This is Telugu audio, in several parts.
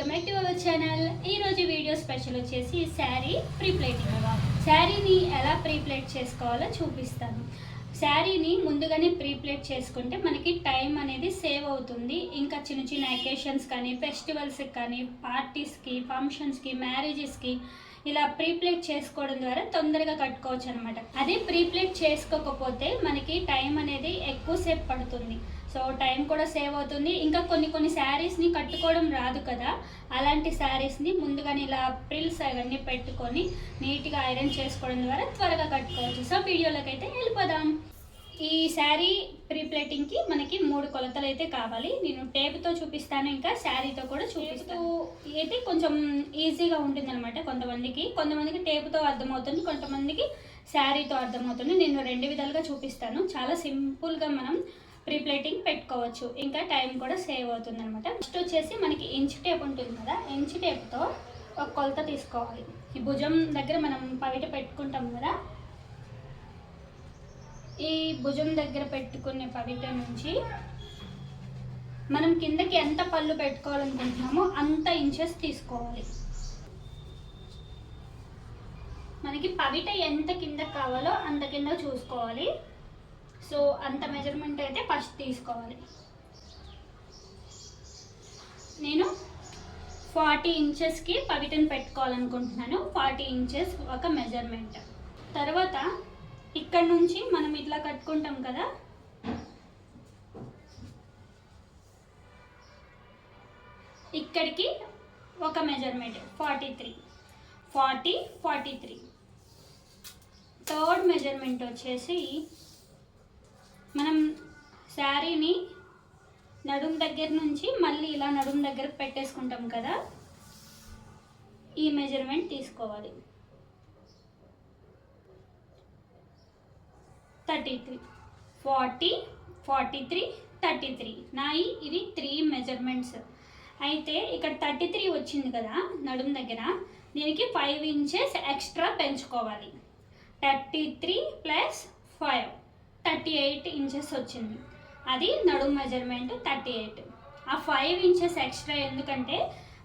Welcome back to our channel. ఈ రోజు వీడియో స్పెషల్ వచ్చేసి శారీ ప్రీ ప్లేటింగ్ శారీని ఎలా ప్రీ ప్లేట్ చేసుకోవాలో చూపిస్తాను. శారీని ముందుగానే ప్రీ ప్లేట్ చేసుకుంటే మనకి టైం అనేది సేవ్ అవుతుంది. ఇంకా చిన్న చిన్న అకేషన్స్ కానీ ఫెస్టివల్స్కి కానీ పార్టీస్కి ఫంక్షన్స్కి మ్యారేజెస్కి ఇలా ప్రీప్లేట్ చేసుకోవడం ద్వారా తొందరగా కట్టుకోవచ్చు అనమాట అదే ప్రీప్లేట్ చేసుకోకపోతే మనకి టైం అనేది ఎక్కువసేపు పడుతుంది. సో టైం కూడా సేవ్ అవుతుంది. ఇంకా కొన్ని కొన్ని శారీస్ని కట్టుకోవడం రాదు కదా. అలాంటి శారీస్ని ముందుగానే ఇలా ప్రిల్స్ అవన్నీ పెట్టుకొని నీట్గా ఐరన్ చేసుకోవడం ద్వారా త్వరగా కట్టుకోవచ్చు. సో వీడియోలోకి అయితే వెళ్ళిపోదాం. ఈ శారీ ప్రీ ప్లేటింగ్కి మనకి మూడు కొలతలు అయితే కావాలి. నేను టేప్తో చూపిస్తాను ఇంకా శారీతో కూడా చూపిస్తాను. అయితే కొంచెం ఈజీగా ఉంటుంది అనమాట కొంతమందికి. కొంతమందికి టేపుతో అర్థమవుతుంది కొంతమందికి శారీతో అర్థమవుతుంది. నేను రెండు విధాలుగా చూపిస్తాను. చాలా సింపుల్గా మనం ప్రీ ప్లేటింగ్ పెట్టుకోవచ్చు. ఇంకా టైం కూడా సేవ్ అవుతుంది అనమాట నెక్స్ట్ వచ్చేసి మనకి ఇంచ్ టేప్ ఉంటుంది కదా ఇంచ్ టేప్తో ఒక కొలత తీసుకోవాలి. ఈ భుజం దగ్గర మనం పవిట పెట్టుకుంటాం కదా ఈ భుజం దగ్గర పెట్టుకునే పవిట నుంచి మనం కిందకి ఎంత పళ్ళు పెట్టుకోవాలనుకుంటున్నామో అంత ఇంచెస్ తీసుకోవాలి. మనకి పవిట ఎంత కింద కావాలో అంత కింద చూసుకోవాలి. సో అంత మెజర్మెంట్ అయితే ఫస్ట్ తీసుకోవాలి. నేను ఫార్టీ ఇంచెస్కి పవిటను పెట్టుకోవాలనుకుంటున్నాను. ఫార్టీ ఇంచెస్ ఒక మెజర్మెంట్ తర్వాత ఇక్కడ నుంచి మనం ఇట్లా కట్టుకుంటాం కదా. ఇక్కడికి ఒక measurement forty three forty forty three third measurement వచ్చేసి మనం శారీని నడుం దగ్గర నుంచి మళ్ళీ ఇలా నడుం దగ్గర పెట్టేసుకుంటాం కదా. ఈ మెజర్మెంట్ తీసుకోవాలి. Thirty three forty forty three thirty three. నాయి ఇవి త్రీ మెజర్మెంట్స్ అయితే ఇక్కడ థర్టీ త్రీ వచ్చింది కదా నడుం దగ్గర. దీనికి ఫైవ్ ఇంచెస్ ఎక్స్ట్రా పెంచుకోవాలి. Thirty three plus five. Thirty eight inches వచ్చింది. అది నడుము మెజర్మెంట్ థర్టీ ఎయిట్. ఆ ఫైవ్ ఇంచెస్ ఎక్స్ట్రా ఎందుకంటే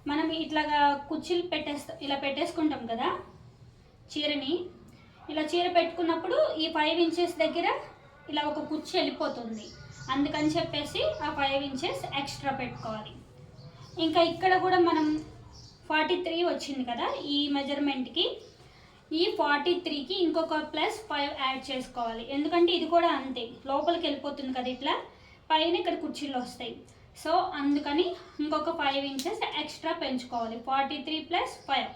మనం ఇట్లాగా కుర్చీలు పెట్టేస్తా ఇలా పెట్టేసుకుంటాం కదా చీరని. ఇలా చీర పెట్టుకున్నప్పుడు ఈ ఫైవ్ ఇంచెస్ దగ్గర ఇలా ఒక కుర్చీ వెళ్ళిపోతుంది. అందుకని చెప్పేసి ఆ ఫైవ్ ఇంచెస్ ఎక్స్ట్రా పెట్టుకోవాలి. ఇంకా ఇక్కడ కూడా మనం ఫార్టీ త్రీ వచ్చింది కదా ఈ మెజర్మెంట్కి ఈ ఫార్టీ త్రీకి ఇంకొక ప్లస్ ఫైవ్ యాడ్ చేసుకోవాలి. ఎందుకంటే ఇది కూడా అంతే. లోపలికి వెళ్ళిపోతుంది కదా ఇట్లా. పైన ఇక్కడ కుర్చీలు వస్తాయి. సో అందుకని ఇంకొక ఫైవ్ ఇంచెస్ ఎక్స్ట్రా పెంచుకోవాలి. ఫార్టీ త్రీ ప్లస్ ఫైవ్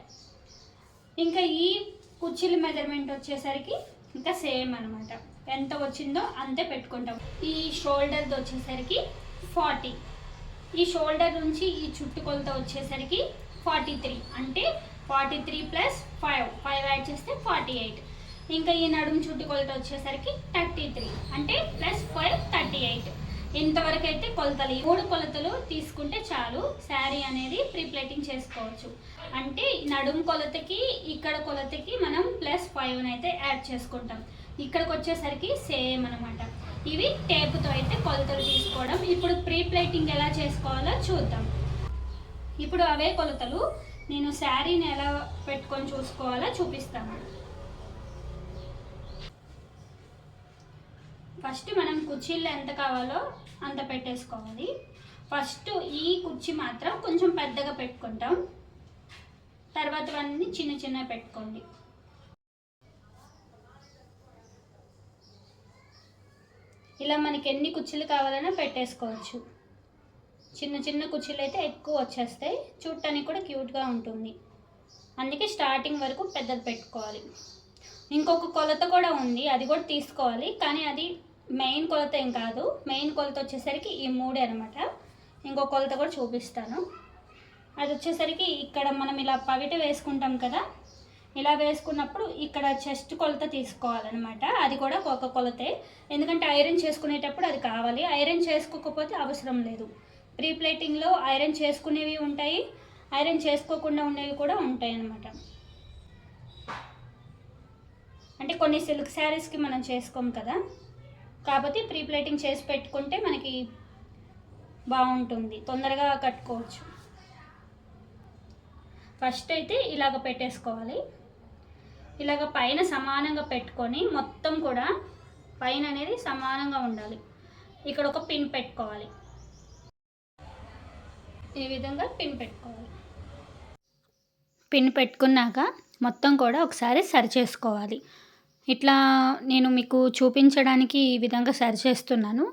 ఇంకా ఈ కుర్చీల మెజర్మెంట్ వచ్చేసరికి ఇంకా సేమ్ అనమాట ఎంత వచ్చిందో అంతే పెట్టుకుంటాం. ఈ షోల్డర్ది వచ్చేసరికి ఫార్టీ ఈ షోల్డర్ నుంచి ఈ చుట్టుకొలత వచ్చేసరికి ఫార్టీ త్రీ అంటే forty three plus five five add చేస్తే ఫార్టీ ఎయిట్ ఇంకా ఈ నడుము చుట్టు కొలత వచ్చేసరికి థర్టీ త్రీ అంటే ప్లస్ ఫైవ్ థర్టీ ఎయిట్ ఇంతవరకు అయితే కొలతలు. మూడు కొలతలు తీసుకుంటే చాలు. శారీ అనేది ప్రీప్లేటింగ్ చేసుకోవచ్చు. అంటే నడుం కొలతకి ఇక్కడ కొలతకి మనం ప్లస్ ఫైవ్ అయితే యాడ్ చేసుకుంటాం. ఇక్కడికి వచ్చేసరికి సేమ్ అనమాట ఇవి టేపుతో అయితే కొలతలు తీసుకోవడం. ఇప్పుడు ప్రీప్లేటింగ్ ఎలా చేసుకోవాలో చూద్దాం. ఇప్పుడు అవే కొలతలు. నేను శారీని ఎలా పెట్టుకొని చూసుకోవాలో చూపిస్తాను. ఫస్ట్ మనం కుర్చీలు ఎంత కావాలో అంత పెట్టేసుకోవాలి. ఫస్ట్ ఈ కుర్చీ మాత్రం కొంచెం పెద్దగా పెట్టుకుంటాం. తర్వాత అన్నీ చిన్న చిన్న పెట్టుకోండి. ఇలా మనకి ఎన్ని కుర్చీలు కావాలన్నా పెట్టేసుకోవచ్చు. చిన్న చిన్న కుర్చీలు అయితే ఎక్కువ వచ్చేస్తాయి. చూడటానికి కూడా క్యూట్గా ఉంటుంది. అందుకే స్టార్టింగ్ వరకు పెద్దది పెట్టుకోవాలి. ఇంకొక కొలత కూడా ఉంది. అది కూడా తీసుకోవాలి. కానీ అది మెయిన్ కొలత ఏం కాదు. మెయిన్ కొలత వచ్చేసరికి ఈ మూడే అనమాట ఇంకో కొలత కూడా చూపిస్తాను. అది వచ్చేసరికి ఇక్కడ మనం ఇలా పవిట వేసుకుంటాం కదా. ఇలా వేసుకున్నప్పుడు ఇక్కడ చెస్ట్ కొలత తీసుకోవాలన్నమాట. అది కూడా ఒక కొలతే. ఎందుకంటే ఐరన్ చేసుకునేటప్పుడు అది కావాలి. ఐరన్ చేసుకోకపోతే అవసరం లేదు. ప్రీప్లేటింగ్లో ఐరన్ చేసుకునేవి ఉంటాయి. ఐరన్ చేసుకోకుండా ఉండేవి కూడా ఉంటాయి అన్నమాట. అంటే కొన్ని సిల్క్ శారీస్కి మనం చేసుకోం కదా. కాకపోతే ప్రీ ప్లేటింగ్ చేసి పెట్టుకుంటే మనకి బాగుంటుంది. తొందరగా కట్టుకోవచ్చు. ఫస్ట్ అయితే ఇలాగ పెట్టేసుకోవాలి. ఇలాగ పైన సమానంగా పెట్టుకొని మొత్తం కూడా పైన అనేది సమానంగా ఉండాలి. ఇక్కడ ఒక పిన్ పెట్టుకోవాలి. ఈ విధంగా పిన్ పెట్టుకోవాలి. పిన్ పెట్టుకున్నాక మొత్తం కూడా ఒకసారి సరి చేసుకోవాలి. ఇట్లా నేను మీకు చూపించడానికి ఈ విధంగా సరి చేస్తున్నాను.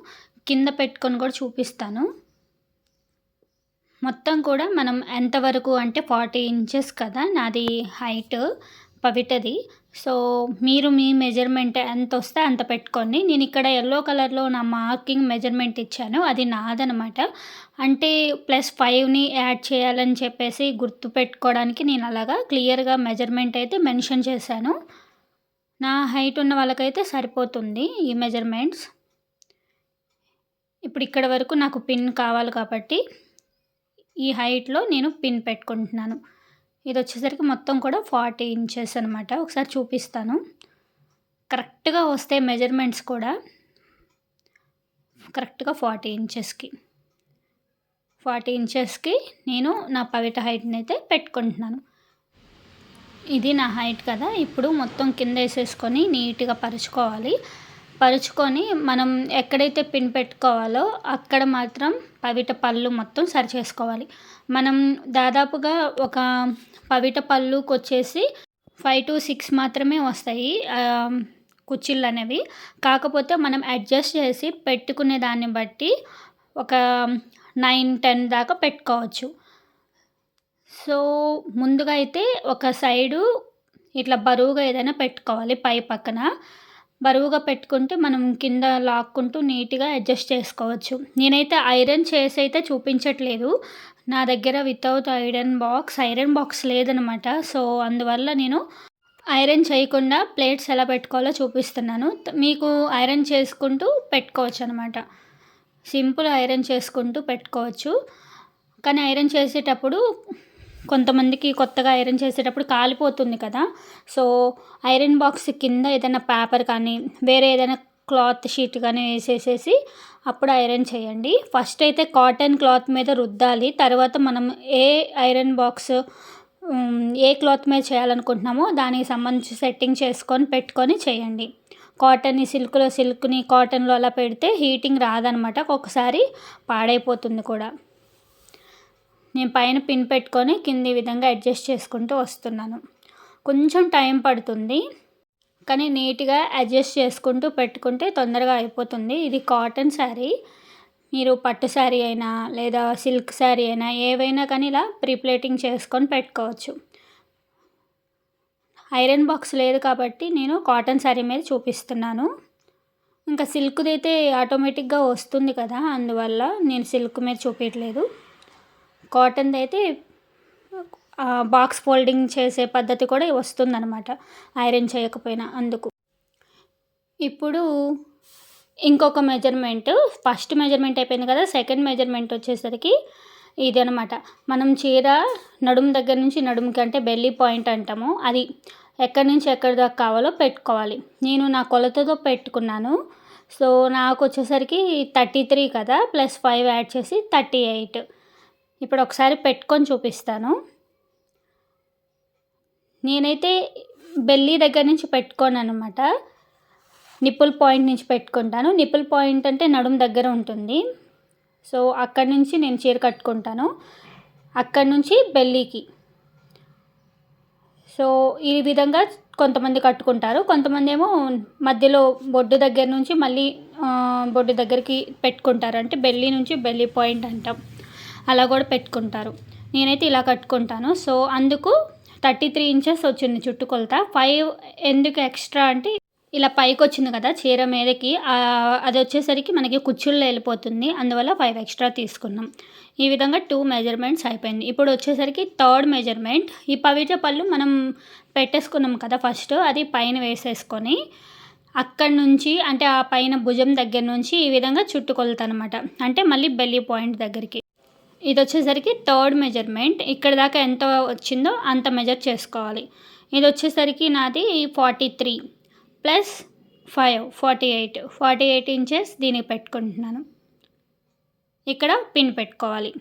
కింద పెట్టుకొని కూడా చూపిస్తాను. మొత్తం కూడా మనం ఎంతవరకు అంటే ఫార్టీ ఇంచెస్ కదా నాది హైట్ పవిటది. సో మీరు మీ మెజర్మెంట్ ఎంత వస్తే అంత పెట్టుకోండి. నేను ఇక్కడ ఎల్లో కలర్లో నా మార్కింగ్ మెజర్మెంట్ ఇచ్చాను. అది నాదనమాట. అంటే ప్లస్ ఫైవ్ని యాడ్ చేయాలని చెప్పేసి గుర్తు పెట్టుకోవడానికి నేను అలాగా క్లియర్గా మెజర్మెంట్ అయితే మెన్షన్ చేశాను. నా హైట్ ఉన్న వాళ్ళకైతే సరిపోతుంది ఈ మెజర్మెంట్స్. ఇప్పుడు ఇక్కడ వరకు నాకు పిన్ కావాలి కాబట్టి ఈ హైట్లో నేను పిన్ పెట్టుకుంటున్నాను. ఇది వచ్చేసరికి మొత్తం కూడా ఫార్టీ ఇంచెస్ అనమాట ఒకసారి చూపిస్తాను. కరెక్ట్గా వస్తే మెజర్మెంట్స్ కూడా కరెక్ట్గా ఫార్టీ ఇంచెస్కి. ఫార్టీ ఇంచెస్కి నేను నా పవిట హైట్ని అయితే పెట్టుకుంటున్నాను. ఇది నా హైట్ కదా. ఇప్పుడు మొత్తం కింద వేసేసుకొని నీట్గా పరుచుకోవాలి. పరుచుకొని మనం ఎక్కడైతే పిన్ పెట్టుకోవాలో అక్కడ మాత్రం పవిట పళ్ళు మొత్తం సరి చేసుకోవాలి. మనం దాదాపుగా ఒక పవిట పళ్ళుకి వచ్చేసి ఫైవ్ టు సిక్స్ మాత్రమే వస్తాయి కుచ్చిళ్ళు అనేవి. కాకపోతే మనం అడ్జస్ట్ చేసి పెట్టుకునే దాన్ని బట్టి ఒక నైన్ టెన్ దాకా పెట్టుకోవచ్చు. సో ముందుగా అయితే ఒక సైడు ఇట్లా బరువుగా ఏదైనా పెట్టుకోవాలి పై పక్కన. బరువుగా పెట్టుకుంటే మనం కింద లాక్కుంటూ నీట్గా అడ్జస్ట్ చేసుకోవచ్చు. నేనైతే ఐరన్ చేసి అయితే చూపించట్లేదు. నా దగ్గర without iron box iron box లేదనమాట. సో అందువల్ల నేను ఐరన్ చేయకుండా ప్లేట్స్ ఎలా పెట్టుకోవాలో చూపిస్తున్నాను. మీకు ఐరన్ చేసుకుంటూ పెట్టుకోవచ్చు అనమాట. సింపుల్ ఐరన్ చేసుకుంటూ పెట్టుకోవచ్చు. కానీ ఐరన్ చేసేటప్పుడు కొంతమందికి కొత్తగా ఐరన్ చేసేటప్పుడు కాలిపోతుంది కదా. సో ఐరన్ బాక్స్ కింద ఏదైనా పేపర్ కానీ వేరే ఏదైనా క్లాత్ షీట్ కానీ వేసేసేసి అప్పుడు ఐరన్ చేయండి. ఫస్ట్ అయితే కాటన్ క్లాత్ మీద రుద్దాలి. తర్వాత మనం ఏ ఐరన్ బాక్స్ ఏ క్లాత్ మీద చేయాలనుకుంటున్నామో దానికి సంబంధించి సెట్టింగ్ చేసుకొని పెట్టుకొని చేయండి. కాటన్ని సిల్క్లో సిల్క్ని కాటన్లో అలా పెడితే హీటింగ్ రాదనమాట. ఒక్కొక్కసారి పాడైపోతుంది కూడా. నేను పైన పిన్ పెట్టుకొని కింది విధంగా అడ్జస్ట్ చేసుకుంటూ వస్తున్నాను. కొంచెం టైం పడుతుంది కానీ నీట్గా అడ్జస్ట్ చేసుకుంటూ పెట్టుకుంటే తొందరగా అయిపోతుంది. ఇది కాటన్ శారీ. మీరు పట్టు శారీ అయినా లేదా సిల్క్ శారీ అయినా ఏవైనా కానీ ఇలా ప్రీప్లేటింగ్ చేసుకొని పెట్టుకోవచ్చు. ఐరన్ బాక్స్ లేదు కాబట్టి నేను కాటన్ శారీ మీద చూపిస్తున్నాను. ఇంకా సిల్క్ది అయితే ఆటోమేటిక్గా వస్తుంది కదా అందువల్ల నేను సిల్క్ మీద చూపించట్లేదు కాటన్ది అయితే బాక్స్ ఫోల్డింగ్ చేసే పద్ధతి కూడా వస్తుందన్నమాట. ఐరన్ చేయకపోయినా అందుకు. ఇప్పుడు ఇంకొక మెజర్మెంట్ ఫస్ట్ మెజర్మెంట్ అయిపోయింది కదా సెకండ్ మెజర్మెంట్ వచ్చేసరికి ఇది అనమాట మనం చీర నడుము దగ్గర నుంచి నడుముకి అంటే బెల్లీ పాయింట్ అంటాము. అది ఎక్కడి నుంచి ఎక్కడి దాకా కావాలో పెట్టుకోవాలి. నేను నా కొలతతో పెట్టుకున్నాను. సో నాకు వచ్చేసరికి థర్టీ త్రీ కదా ప్లస్ ఫైవ్ యాడ్ చేసి థర్టీ ఎయిట్ ఇప్పుడు ఒకసారి పెట్టుకొని చూపిస్తాను. నేనైతే బెల్లీ దగ్గర నుంచి పెట్టుకోను అనమాట నిప్పుల్ పాయింట్ నుంచి పెట్టుకుంటాను. నిప్పుల్ పాయింట్ అంటే నడుము దగ్గర ఉంటుంది. సో అక్కడి నుంచి నేను చీర కట్టుకుంటాను. అక్కడి నుంచి బెల్లీకి. సో ఈ విధంగా కొంతమంది కట్టుకుంటారు. కొంతమంది ఏమో మధ్యలో బొడ్డు దగ్గర నుంచి మళ్ళీ బొడ్డు దగ్గరికి పెట్టుకుంటారు. అంటే బెల్లీ నుంచి బెల్లీ పాయింట్ అంటాం. అలా కూడా పెట్టుకుంటారు. నేనైతే ఇలా కట్టుకుంటాను. సో అందుకు థర్టీ త్రీ ఇంచెస్ వచ్చింది చుట్టుకొలత. ఫైవ్ ఎందుకు ఎక్స్ట్రా అంటే ఇలా పైకి వచ్చింది కదా చీర మీదకి అది వచ్చేసరికి మనకి కుచ్చుళ్ళు వెళ్ళిపోతుంది. అందువల్ల ఫైవ్ ఎక్స్ట్రా తీసుకున్నాం. ఈ విధంగా టూ మెజర్మెంట్స్ అయిపోయింది. ఇప్పుడు వచ్చేసరికి థర్డ్ మెజర్మెంట్. ఈ పవిట పళ్ళు మనం పెట్టేసుకున్నాం కదా ఫస్ట్ అది పైన వేసేసుకొని అక్కడి నుంచి అంటే ఆ పైన భుజం దగ్గర నుంచి ఈ విధంగా చుట్టుకొలుతానమాట అంటే మళ్ళీ బెల్లీ పాయింట్ దగ్గరికి. ఇది వచ్చేసరికి థర్డ్ మెజర్మెంట్. ఇక్కడ దాకా ఎంత వచ్చిందో అంత మెజర్ చేసుకోవాలి. ఇది వచ్చేసరికి నాది forty three plus five forty eight. Forty eight inches దీనికి పెట్టుకుంటున్నాను. ఇక్కడ పిన్ పెట్టుకోవాలి.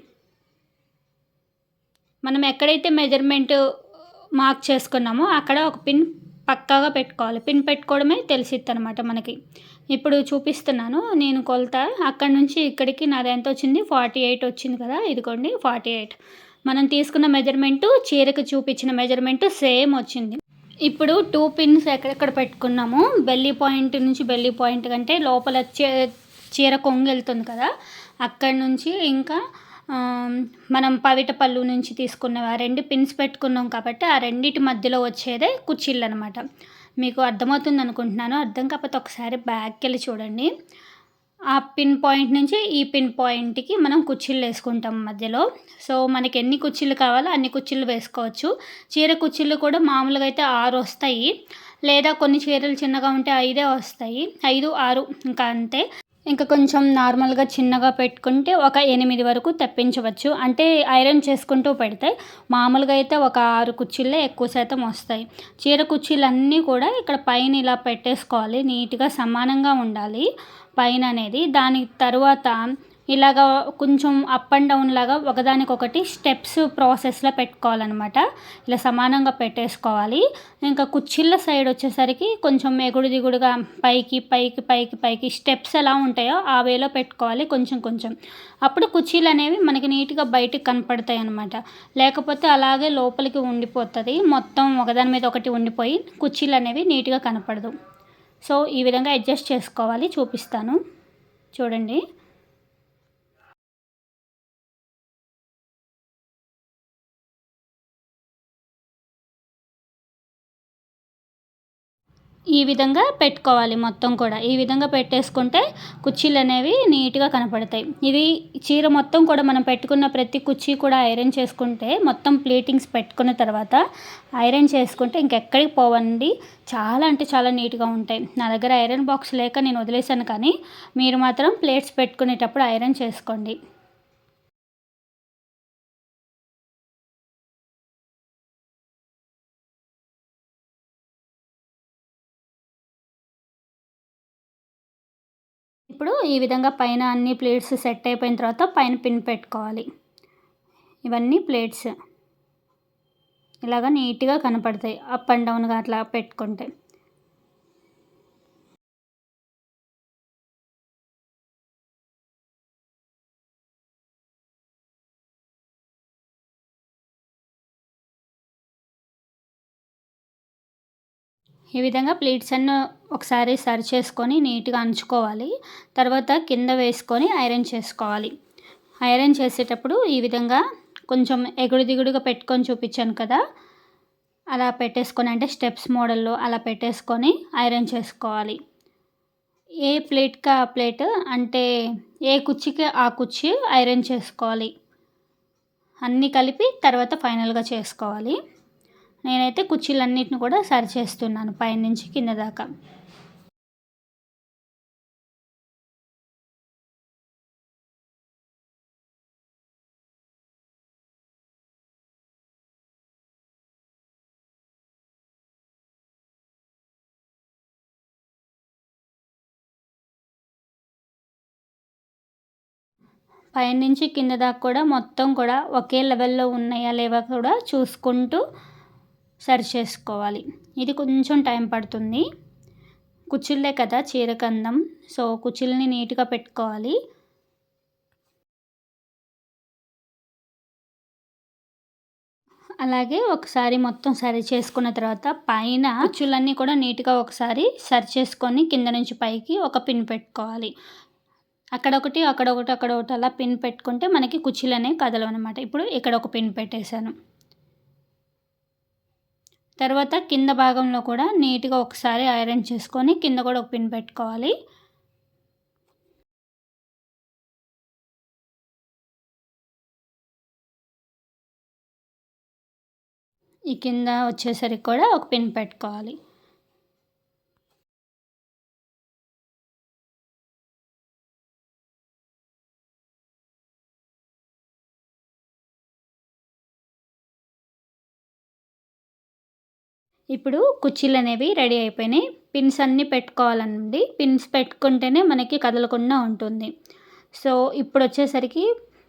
మనం ఎక్కడైతే మెజర్మెంట్ మార్క్ చేసుకున్నామో అక్కడ ఒక పిన్ పక్కాగా పెట్టుకోవాలి. పిన్ పెట్టుకోవడమే తెలిసిద్ది అనమాట మనకి. ఇప్పుడు చూపిస్తున్నాను నేను కొలత. అక్కడ నుంచి ఇక్కడికి నాది ఎంత వచ్చింది? ఫార్టీ ఎయిట్ వచ్చింది కదా ఇదిగోండి ఫార్టీ ఎయిట్. మనం తీసుకున్న మెజర్మెంటు చీరకు చూపించిన మెజర్మెంట్ సేమ్ వచ్చింది. ఇప్పుడు టూ పిన్స్ ఎక్కడెక్కడ పెట్టుకున్నాము? బెల్లీ పాయింట్ నుంచి బెల్లీ పాయింట్ కంటే లోపల చీర కొంగు వెళ్తుంది కదా అక్కడి నుంచి ఇంకా మనం పవిట పళ్ళు నుంచి తీసుకున్న ఆ రెండు పిన్స్ పెట్టుకున్నాం కాబట్టి ఆ రెండింటి మధ్యలో వచ్చేదే కుర్చీలు అనమాట మీకు అర్థమవుతుంది అనుకుంటున్నాను. అర్థం కాకపోతే ఒకసారి బ్యాక్కి వెళ్ళి చూడండి. ఆ పిన్ పాయింట్ నుంచి ఈ పిన్ పాయింట్కి మనం కుర్చీలు వేసుకుంటాం మధ్యలో. సో మనకి ఎన్ని కుర్చీలు కావాలో అన్ని కుర్చీలు వేసుకోవచ్చు. చీర కుర్చీలు కూడా మామూలుగా అయితే ఆరు వస్తాయి. లేదా కొన్ని చీరలు చిన్నగా ఉంటే ఐదే వస్తాయి. ఐదు ఆరు ఇంకా అంతే. ఇంకా కొంచెం నార్మల్గా చిన్నగా పెట్టుకుంటే ఒక ఎనిమిది వరకు తెప్పించవచ్చు. అంటే ఐరన్ చేసుకుంటూ పెడితే మామూలుగా అయితే ఒక ఆరు కుర్చీలే ఎక్కువ శాతం వస్తాయి. చీర కుర్చీలన్నీ కూడా ఇక్కడ పైన ఇలా పెట్టేసుకోవాలి. నీట్గా సమానంగా ఉండాలి పైన అనేది. దాని తర్వాత ఇలాగ కొంచెం అప్ అండ్ డౌన్ లాగా ఒకదానికొకటి స్టెప్స్ ప్రాసెస్లో పెట్టుకోవాలన్నమాట. ఇలా సమానంగా పెట్టేసుకోవాలి. ఇంకా కుర్చీల సైడ్ వచ్చేసరికి కొంచెం ఎగుడు దిగుడుగా పైకి పైకి పైకి పైకి స్టెప్స్ ఎలా ఉంటాయో ఆ వేలో పెట్టుకోవాలి కొంచెం కొంచెం. అప్పుడు కుర్చీలు అనేవి మనకి నీట్గా బయటికి కనపడతాయి అనమాట లేకపోతే అలాగే లోపలికి ఉండిపోతుంది. మొత్తం ఒకదాని మీద ఒకటి ఉండిపోయి కుర్చీలు అనేవి నీట్గా కనపడదు. సో ఈ విధంగా అడ్జస్ట్ చేసుకోవాలి. చూపిస్తాను. చూడండి. ఈ విధంగా పెట్టుకోవాలి మొత్తం కూడా. ఈ విధంగా పెట్టేసుకుంటే కుర్చీలు అనేవి నీట్గా కనపడతాయి. ఇది చీర మొత్తం కూడా మనం పెట్టుకున్న ప్రతి కుర్చీ కూడా ఐరన్ చేసుకుంటే మొత్తం ప్లేటింగ్స్ పెట్టుకున్న తర్వాత ఐరన్ చేసుకుంటే ఇంకెక్కడికి పోవండి. చాలా అంటే చాలా నీట్గా ఉంటాయి. నా దగ్గర ఐరన్ బాక్స్ లేక నేను వదిలేసాను కానీ మీరు మాత్రం ప్లేట్స్ పెట్టుకునేటప్పుడు ఐరన్ చేసుకోండి. ఇప్పుడు ఈ విధంగా పైన అన్ని ప్లేట్స్ సెట్ అయిపోయిన తర్వాత పైన పిన్ పెట్టుకోవాలి. ఇవన్నీ ప్లేట్స్. ఇలాగ నీట్గా కనపడతాయి. అప్ అండ్ డౌన్గా అట్లా పెట్టుకుంటే. ఈ విధంగా ప్లేట్స్ అన్ని ఒకసారి సరి చేసుకొని నీట్గా అంచుకోవాలి. తర్వాత కింద వేసుకొని ఐరన్ చేసుకోవాలి. ఐరన్ చేసేటప్పుడు ఈ విధంగా కొంచెం ఎగుడు దిగుడుగా పెట్టుకొని చూపించాను కదా అలా పెట్టేసుకొని అంటే స్టెప్స్ మోడల్లో అలా పెట్టేసుకొని ఐరన్ చేసుకోవాలి. ఏ ప్లేట్కి ఆ ప్లేట్ అంటే ఏ కుర్చీకి ఆ కుర్చీ ఐరన్ చేసుకోవాలి. అన్నీ కలిపి తర్వాత ఫైనల్గా చేసుకోవాలి. నేనైతే కుర్చీలన్నిటిని కూడా సరి చేస్తున్నాను పైనుంచి కింద దాకా. పైనుంచి కింద దాకా కూడా మొత్తం కూడా ఒకే లెవెల్లో ఉన్నాయా లేవా కూడా చూసుకుంటూ సరి చేసుకోవాలి. ఇది కొంచెం టైం పడుతుంది. కుచ్చిళ్ళే కదా చీరకందం సో కుచ్చిల్ని నీట్గా పెట్టుకోవాలి. అలాగే ఒకసారి మొత్తం సరి చేసుకున్న తర్వాత పైన కుచ్చులన్నీ కూడా నీట్గా ఒకసారి సరి చేసుకొని కింద నుంచి పైకి ఒక పిన్ పెట్టుకోవాలి. అక్కడ ఒకటి అక్కడ ఒకటి అక్కడ ఒకటి అలా పిన్ పెట్టుకుంటే మనకి కుర్చీలు అనేవి కదలవు అనమాట ఇప్పుడు ఇక్కడ ఒక పిన్ పెట్టేశాను. తర్వాత కింద భాగంలో కూడా నీట్గా ఒకసారి ఐరన్ చేసుకొని కింద కూడా ఒక పిన్ పెట్టుకోవాలి. ఈ కింద వచ్చేసరికి కూడా ఒక పిన్ పెట్టుకోవాలి. ఇప్పుడు కుర్చీలు అనేవి రెడీ అయిపోయినాయి. పిన్స్ అన్నీ పెట్టుకోవాలండి. పిన్స్ పెట్టుకుంటేనే మనకి కదలకుండా ఉంటుంది. సో ఇప్పుడు వచ్చేసరికి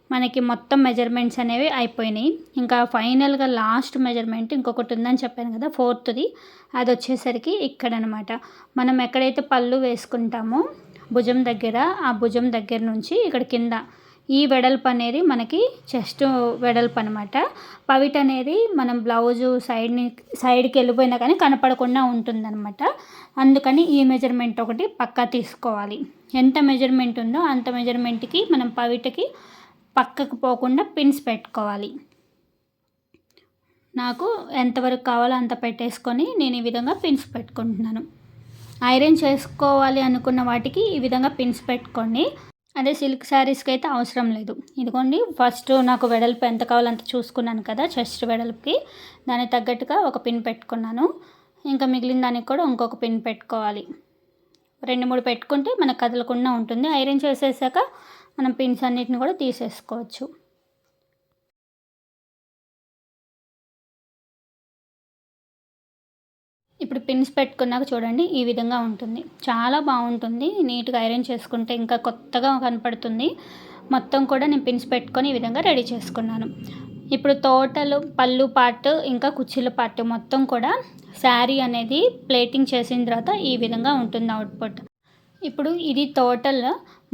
మనకి మొత్తం మెజర్మెంట్స్ అనేవి అయిపోయినాయి. ఇంకా ఫైనల్గా లాస్ట్ మెజర్మెంట్ ఇంకొకటి ఉందని చెప్పాను కదా ఫోర్త్ది అది వచ్చేసరికి ఇక్కడ అనమాట మనం ఎక్కడైతే పళ్ళు వేసుకుంటామో భుజం దగ్గర ఆ భుజం దగ్గర నుంచి ఇక్కడ కింద ఈ వెడల్పు అనేది మనకి చెస్ట్ వెడల్పు అనమాట పవిట్ అనేది మనం బ్లౌజు సైడ్ని సైడ్కి వెళ్ళిపోయినా కానీ కనపడకుండా ఉంటుందన్నమాట. అందుకని ఈ మెజర్మెంట్ ఒకటి పక్కా తీసుకోవాలి. ఎంత మెజర్మెంట్ ఉందో అంత మెజర్మెంట్కి మనం పవిటకి పక్కకు పోకుండా పిన్స్ పెట్టుకోవాలి. నాకు ఎంతవరకు కావాలో అంత పెట్టేసుకొని నేను ఈ విధంగా పిన్స్ పెట్టుకుంటున్నాను. ఐరన్ చేసుకోవాలి అనుకున్న వాటికి ఈ విధంగా పిన్స్ పెట్టుకోండి అదే సిల్క్ శారీస్కి అయితే అవసరం లేదు. ఇదిగోండి ఫస్ట్ నాకు వెడల్పు ఎంత కావాలో అంత చూసుకున్నాను కదా చెస్ట్ వెడల్పుకి. దానికి తగ్గట్టుగా ఒక పిన్ పెట్టుకున్నాను. ఇంకా మిగిలిన దానికి కూడా ఇంకొక పిన్ పెట్టుకోవాలి. రెండు మూడు పెట్టుకుంటే మనకు కదలకుండా ఉంటుంది. ఐరన్ చేసేసాక మనం పిన్స్ అన్నిటిని కూడా తీసేసుకోవచ్చు. ఇప్పుడు పిన్స్ పెట్టుకున్నాక చూడండి ఈ విధంగా ఉంటుంది. చాలా బాగుంటుంది. నీట్గా ఐరన్ చేసుకుంటే ఇంకా కొత్తగా కనపడుతుంది. మొత్తం కూడా నేను పిన్స్ పెట్టుకొని ఈ విధంగా రెడీ చేసుకున్నాను. ఇప్పుడు తోటలు పళ్ళు పార్ట్ ఇంకా కుర్చీల పార్ట్ మొత్తం కూడా శారీ అనేది ప్లేటింగ్ చేసిన తర్వాత ఈ విధంగా ఉంటుంది అవుట్పుట్ ఇప్పుడు ఇది టోటల్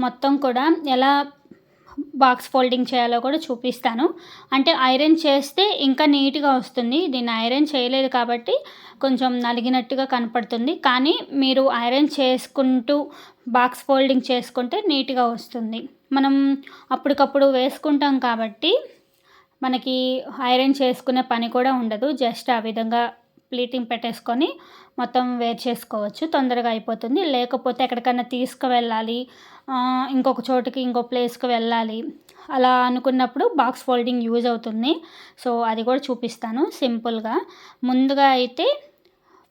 మొత్తం కూడా ఎలా బాక్స్ ఫోల్డింగ్ చేయాలో కూడా చూపిస్తాను. అంటే ఐరన్ చేస్తే ఇంకా నీట్గా వస్తుంది. దీన్ని ఐరన్ చేయలేదు కాబట్టి కొంచెం నలిగినట్టుగా కనపడుతుంది. కానీ మీరు ఐరన్ చేసుకుంటూ బాక్స్ ఫోల్డింగ్ చేసుకుంటే నీట్గా వస్తుంది. మనం అప్పటికప్పుడు వేసుకుంటాం కాబట్టి మనకి ఐరన్ చేసుకునే పని కూడా ఉండదు. జస్ట్ ఆ విధంగా ప్లీటింగ్ పెట్టేసుకొని మొత్తం వేర్ చేసుకోవచ్చు. తొందరగా అయిపోతుంది. లేకపోతే ఎక్కడికైనా తీసుకువెళ్ళాలి. ఇంకొక చోటుకి ఇంకో ప్లేస్కి వెళ్ళాలి. అలా అనుకున్నప్పుడు బాక్స్ ఫోల్డింగ్ యూజ్ అవుతుంది. సో అది కూడా చూపిస్తాను సింపుల్గా. ముందుగా అయితే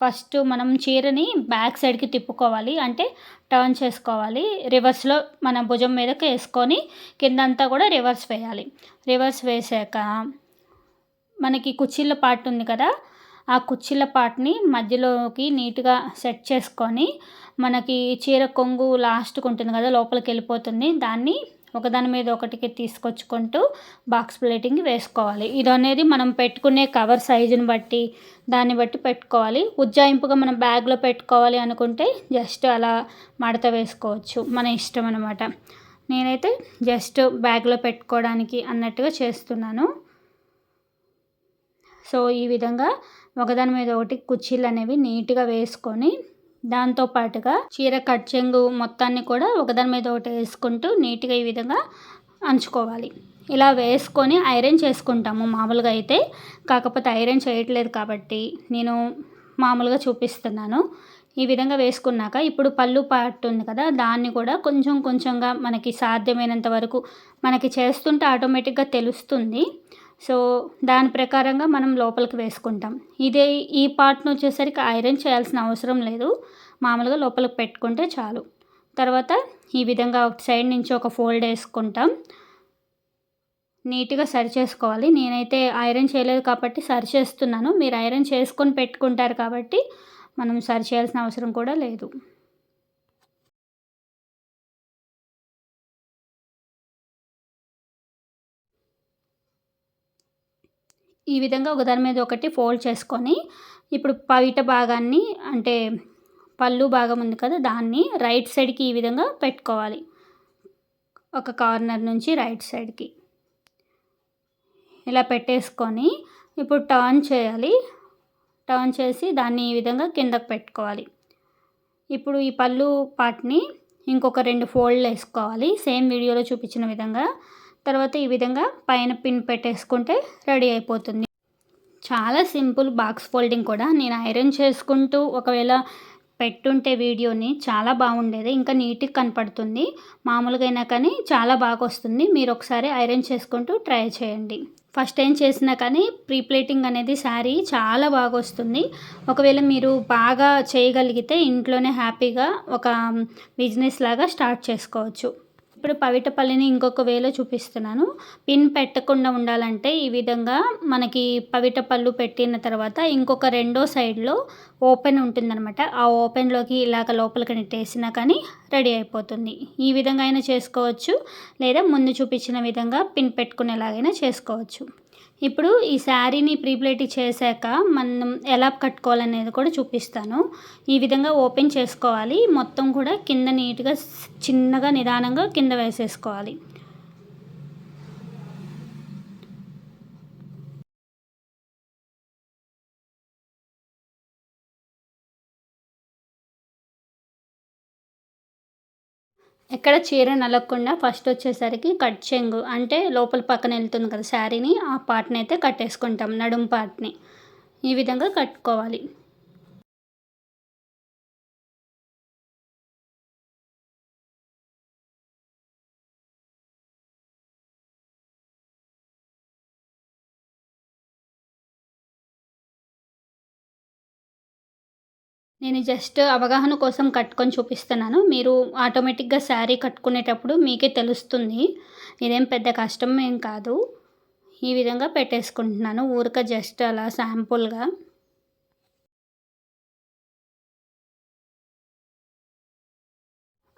ఫస్ట్ మనం చీరని బ్యాక్ సైడ్కి తిప్పుకోవాలి. అంటే టర్న్ చేసుకోవాలి. రివర్స్లో మన భుజం మీదకి వేసుకొని కిందంతా కూడా రివర్స్ వేయాలి. రివర్స్ వేసాక మనకి కుర్చీల పార్ట్ ఉంది కదా ఆ కుర్చీల పార్ట్ని మధ్యలోకి నీట్గా సెట్ చేసుకొని మనకి చీర కొంగు లాస్ట్కి ఉంటుంది కదా లోపలికి వెళ్ళిపోతుంది. దాన్ని ఒకదాని మీద ఒకటికి తీసుకొచ్చుకుంటూ బాక్స్ ప్లేటింగ్ వేసుకోవాలి. ఇది అనేది మనం పెట్టుకునే కవర్ సైజుని బట్టి దాన్ని బట్టి పెట్టుకోవాలి. ఉజ్జాయింపుగా మనం బ్యాగ్లో పెట్టుకోవాలి అనుకుంటే జస్ట్ అలా మడత వేసుకోవచ్చు. మన ఇష్టం అనమాట నేనైతే జస్ట్ బ్యాగ్లో పెట్టుకోవడానికి అన్నట్టుగా చేస్తున్నాను. సో ఈ విధంగా ఒకదాని మీద ఒకటి కుర్చీలు అనేవి నీట్గా వేసుకొని దాంతో పాటుగా చీర కట్ చెంగు మొత్తాన్ని కూడా ఒకదాని మీద ఒకటి వేసుకుంటూ నీట్గా ఈ విధంగా అంచుకోవాలి. ఇలా వేసుకొని ఐరన్ చేసుకుంటాము మామూలుగా అయితే. కాకపోతే ఐరన్ చేయట్లేదు కాబట్టి నేను మామూలుగా చూపిస్తున్నాను. ఈ విధంగా వేసుకున్నాక ఇప్పుడు పళ్ళు పార్ట్ ఉంది కదా దాన్ని కూడా కొంచెం కొంచెంగా మనకి సాధ్యమైనంత వరకు మనకి చేస్తుంటే ఆటోమేటిక్గా తెలుస్తుంది. సో దాని ప్రకారంగా మనం లోపలికి వేసుకుంటాం. ఇదే ఈ పార్ట్ను వచ్చేసరికి ఐరన్ చేయాల్సిన అవసరం లేదు. మామూలుగా లోపలికి పెట్టుకుంటే చాలు. తర్వాత ఈ విధంగా ఒక సైడ్ నుంచి ఒక ఫోల్డ్ వేసుకుంటాం. నీట్గా సరి చేసుకోవాలి. నేనైతే ఐరన్ చేయలేదు కాబట్టి సరి చేస్తున్నాను. మీరు ఐరన్ చేసుకొని పెట్టుకుంటారు కాబట్టి మనం సరి చేయాల్సిన అవసరం కూడా లేదు. ఈ విధంగా ఒకదాని మీద ఒకటి ఫోల్డ్ చేసుకొని ఇప్పుడు పవిట భాగాన్ని అంటే పళ్ళు భాగం ఉంది కదా దాన్ని రైట్ సైడ్కి ఈ విధంగా పెట్టుకోవాలి. ఒక కార్నర్ నుంచి రైట్ సైడ్కి. ఇలా పెట్టేసుకొని ఇప్పుడు టర్న్ చేయాలి. టర్న్ చేసి దాన్ని ఈ విధంగా కిందకు పెట్టుకోవాలి. ఇప్పుడు ఈ పళ్ళు పార్ట్ని ఇంకొక రెండు ఫోల్డ్లు వేసుకోవాలి. సేమ్ వీడియోలో చూపించిన విధంగా తర్వాత ఈ విధంగా పైన పిన్ పెట్టేసుకుంటే రెడీ అయిపోతుంది. చాలా సింపుల్ బాక్స్ ఫోల్డింగ్ కూడా. నేను ఐరన్ చేసుకుంటూ ఒకవేళ పెట్టుంటే వీడియోని చాలా బాగుండేది. ఇంకా నీట్గా కనపడుతుంది. మామూలుగా అయినా కానీ చాలా బాగా వస్తుంది. మీరు ఒకసారి ఐరన్ చేసుకుంటూ ట్రై చేయండి. ఫస్ట్ టైం చేసినా కానీ ప్రీ ప్లేటింగ్ అనేది శారీ చాలా బాగా వస్తుంది. ఒకవేళ మీరు బాగా చేయగలిగితే ఇంట్లోనే హ్యాపీగా ఒక బిజినెస్ లాగా స్టార్ట్ చేసుకోవచ్చు. ఇప్పుడు పవిటపల్లిని ఇంకొక వేలో చూపిస్తున్నాను. పిన్ పెట్టకుండా ఉండాలంటే ఈ విధంగా మనకి పవిటపళ్ళు పెట్టిన తర్వాత ఇంకొక రెండో సైడ్లో ఓపెన్ ఉంటుందన్నమాట. ఆ ఓపెన్లోకి ఇలాగ లోపలికి నెట్టేసినా కానీ రెడీ అయిపోతుంది. ఈ విధంగా అయినా చేసుకోవచ్చు. లేదా ముందు చూపించిన విధంగా పిన్ పెట్టుకునేలాగైనా చేసుకోవచ్చు. ఇప్పుడు ఈ శారీని ప్రీప్లేట్ చేశాక మనం ఎలా కట్టుకోవాలనేది కూడా చూపిస్తాను. ఈ విధంగా ఓపెన్ చేసుకోవాలి. మొత్తం కూడా కింద నీట్గా చిన్నగా నిదానంగా కింద వేసేసుకోవాలి. ఎక్కడ చీర నలగకుండా ఫస్ట్ వచ్చేసరికి కట్ చెంగు అంటే లోపల పక్కన వెళ్తుంది కదా శారీని ఆ పార్ట్ని అయితే కట్టేసుకుంటాం నడుం పార్ట్ని. ఈ విధంగా కట్టుకోవాలి. నేను జస్ట్ అవగాహన కోసం కట్టుకొని చూపిస్తున్నాను. మీరు ఆటోమేటిక్గా శారీ కట్టుకునేటప్పుడు మీకే తెలుస్తుంది. ఇదేం పెద్ద కష్టం ఏం కాదు. ఈ విధంగా పెట్టేసుకుంటున్నాను. ఊరిక జస్ట్ అలా శాంపుల్గా.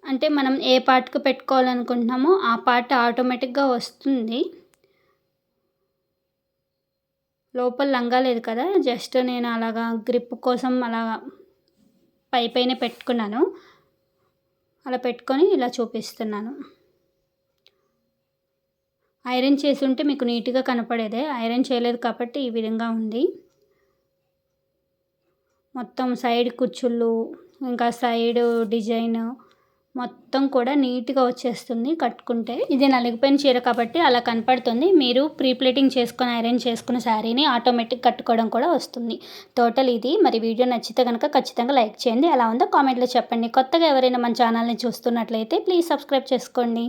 అంటే మనం ఏ పార్ట్కు పెట్టుకోవాలనుకుంటున్నామో ఆ పార్ట్ ఆటోమేటిక్గా వస్తుంది. లోపల లంగా లేదు కదా. జస్ట్ నేను అలాగా గ్రిప్ కోసం అలాగా పై పైన పెట్టుకున్నాను. అలా పెట్టుకొని ఇలా చూపిస్తున్నాను. ఐరన్ చేసి ఉంటే మీకు నీట్గా కనపడేదే. ఐరన్ చేయలేదు కాబట్టి ఈ విధంగా ఉంది. మొత్తం సైడ్ కుచ్చుళ్ళు ఇంకా సైడ్ డిజైన్ మొత్తం కూడా నీట్గా వచ్చేస్తుంది కట్టుకుంటే. ఇది నలిగిపోయిన చీర కాబట్టి అలా కనపడుతుంది. మీరు ప్రీ ప్లేటింగ్ చేసుకొని ఐరన్ చేసుకున్న శారీని ఆటోమేటిక్ కట్టుకోవడం కూడా వస్తుంది. టోటల్ ఇది. మరి వీడియో నచ్చితే కనుక ఖచ్చితంగా లైక్ చేయండి. ఎలా ఉందో కామెంట్లో చెప్పండి. కొత్తగా ఎవరైనా మన ఛానల్ని చూస్తున్నట్లయితే ప్లీజ్ సబ్స్క్రైబ్ చేసుకోండి.